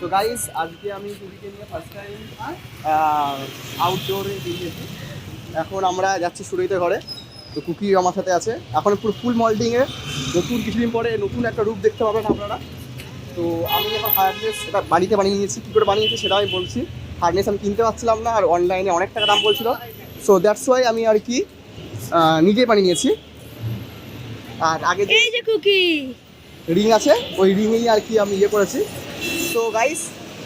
তো গাইস আজকে আমি কুকিকে নিয়ে ফার্স্ট টাইম আউটডোরে বেরিয়েছি এখন আমরা যাচ্ছি সুরইতে ঘরে। তো কুকি আমার সাথে আছে। এখন পুরো ফুল মল্টিংয়ে নতুন কিছুদিন পরে নতুন একটা রূপ দেখতে পাবেন আপনারা। তো আমি এখন হার্ডনেস এটা বাড়িতে বানিয়ে নিয়েছি। কী করে বানিয়েছি সেটা আমি বলছি। হার্ডনেস আমি কিনতে পারছিলাম না আর অনলাইনে অনেক টাকা দাম বলছিল। সো দ্যাটস ওয়াই আমি আর কি নিজেই বানিয়ে নিয়েছি। আর আগে এই যে কুকি। রিং আছে ওই রিংয়েই আর কি আমি ইয়ে করেছি। তো গাইস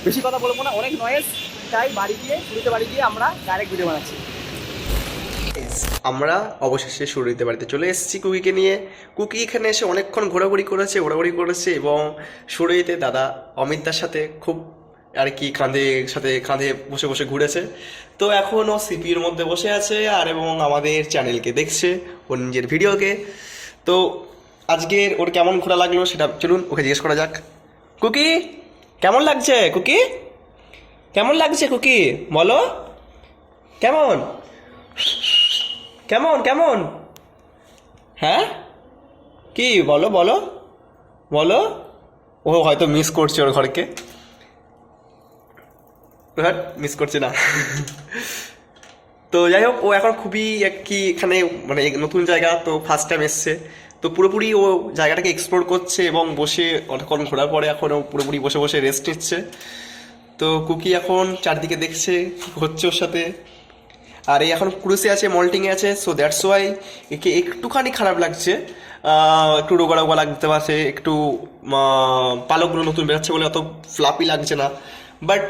বেশি কথা বলব না, অনেক নয়েজ তাই বাড়ি গিয়ে শুরুতে বাড়ি গিয়ে আমরা ডাইরেক্ট ভিডিও বানাচ্ছি। আমরা অবশেষে শুরুতে বাড়িতে চলে এসেছি কুকিকে নিয়ে। কুকি এখানে এসে অনেকক্ষণ ঘোরাঘুরি করেছে ঘোরাঘুরি করেছে এবং শুরুতে দাদা অমিতদার সাথে খুব আর কি কাঁধে, সাথে কাঁধে বসে বসে ঘুরেছে। তো এখন ও সিপির মধ্যে বসে আছে আর এবং আমাদের চ্যানেলকে দেখছে ওর নিজের ভিডিওকে তো আজকের ওর কেমন ঘোরা লাগল সেটা চলুন ওকে জিজ্ঞেস করা যাক। কুকি? কেমন লাগছে, কুকি? কেমন লাগছে, কুকি? বলো। কেমন? কেমন কেমন? হ্যাঁ? কি, বলো বলো। বলো। ও হয়তো মিস করছে ওর ঘরকে। মিস করছে না। তো যাই হোক, ও এখন খুবই কি এখানে মানে নতুন জায়গা, তো ফার্স্ট টাইম এসছে। তো পুরোপুরি ও জায়গাটাকে এক্সপ্লোর করছে এবং বসে অনেকক্ষণ ঘোরার পরে এখন ও পুরোপুরি বসে বসে রেস্ট নিচ্ছে। তো কুকি এখন চারদিকে দেখছে, কি হচ্ছে ওর সাথে। আর এই এখন ক্রুসে আছে মল্টিংয়ে আছে সো দ্যাটস ওয়াই একে একটুখানি খারাপ লাগছে। একটু রোগা রোগা লাগতে পারছে, একটু পালকগুলো নতুন বেরোচ্ছে বলে অত ফ্লাপি লাগছে না। বাট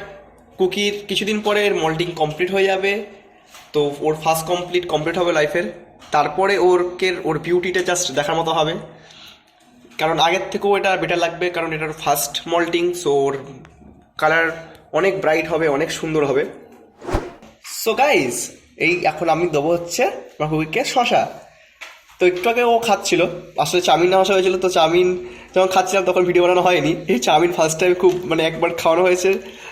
কুকির কিছুদিন পরে মল্টিং কমপ্লিট হয়ে যাবে। তো ওর ফার্স্ট কমপ্লিট কমপ্লিট হবে লাইফের তারপরে ওরকে ওর বিউটিটা জাস্ট দেখার মতো হবে। কারণ আগের থেকেও এটা বেটার লাগবে, কারণ এটার ফার্স্ট মল্টিং সো ওর কালার অনেক ব্রাইট হবে, অনেক সুন্দর হবে। সো গাইজ এই এখন আমি দেবো হচ্ছে আমার কুকিকে শশা। তো একটু আগে ও খাচ্ছিল, আসলে চাউমিন নেওয়া হয়েছিল, তো চাউমিন যখন খাচ্ছিলাম তখন ভিডিও বানানো হয়নি। এই চাউমিন ফার্স্ট টাইম খুব মানে একবার খাওয়ানো হয়েছে।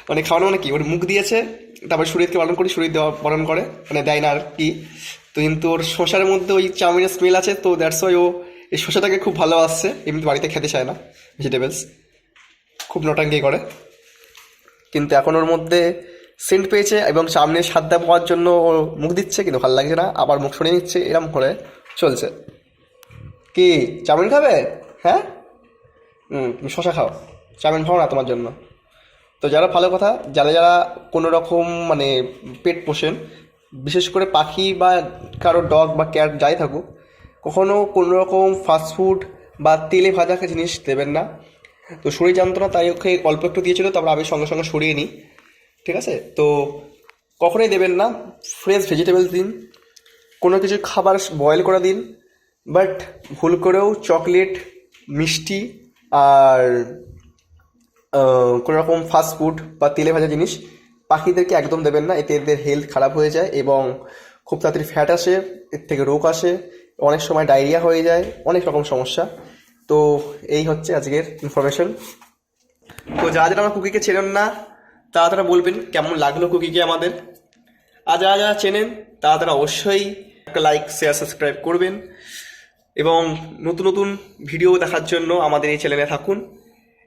মানে খাওয়ানো মানে কি? ওর মুখ দিয়েছে, তারপর সুরিতকে পালন করি সুরিত দেওয়া পালন করে মানে দেয় না আর কি। তো কিন্তু ওর শশার মধ্যে ওই চাউমিনের স্মেল আছে, তো দ্যাটস ওয়াই ও এই শশাটাকে খুব ভালো আসছে এমনি বাড়িতে খেতে চায় না ভেজিটেবলস খুব নটাঙ্কি করে। কিন্তু এখন ওর মধ্যে সেন্ট পেয়েছে এবং সামনে সাদ্দা পাওয়ার জন্য ও মুখ দিচ্ছে, কিন্তু ভালো লাগছে না। আবার মুখ সরিয়ে নিচ্ছে এরকম করে চলছে। কি, চাউমিন খাবে? হ্যাঁ? তুমি শশা খাও। চাউমিন খাও না তোমার জন্য। তো যারা ভালো কথা, যারা যারা কোনো রকম মানে পেট পোষেন বিশেষ করে পাখি বা কারও ডগ বা ক্যাট যাই থাকুক কখনও কোনো রকম ফাস্টফুড বা তেলে ভাজা জিনিস দেবেন না। তো শরীর না তাই ওকে অল্প একটু দিয়েছিল, তারপর আমি সঙ্গে সঙ্গে সরিয়ে নিই। ঠিক আছে? তো কখনোই দেবেন না ফ্রেশ ভেজিটেবলস দিন। কোনো কিছু খাবার বয়েল করে দিন বাট ভুল করেও চকলেট মিষ্টি আর কোনো রকম ফাস্ট ফুড বা তেলে ভাজা জিনিস পাখিদেরকে একদম দেবেন না, এতে এদের হেলথ খারাপ হয়ে যায় এবং খুব তাড়াতাড়ি ফ্যাট আসে, এর থেকে রোগ আসে, অনেক সময় ডায়রিয়া হয়ে যায়, অনেক রকম সমস্যা। তো এই হচ্ছে আজকের ইনফরমেশন তো যারা যারা আমার কুকিকে চেনেন না, তারা তারা বলবেন কেমন লাগল কুকিকে আমাদের। আর যারা যারা চেনেন, তারা তারা অবশ্যই একটা লাইক শেয়ার সাবস্ক্রাইব করবেন। এবং নতুন নতুন ভিডিও দেখার জন্য আমাদের এই চ্যানেলে থাকুন।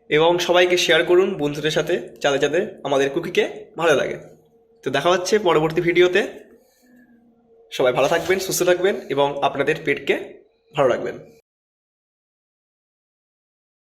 এবং সবাইকে শেয়ার করুন বন্ধুদের সাথে যাতে যাতে আমাদের কুকিকে ভালো লাগে। তো দেখা হচ্ছে পরবর্তী ভিডিওতে সবাই ভালো থাকবেন, সুস্থ থাকবেন এবং আপনাদের পেটকে ভালো রাখবেন।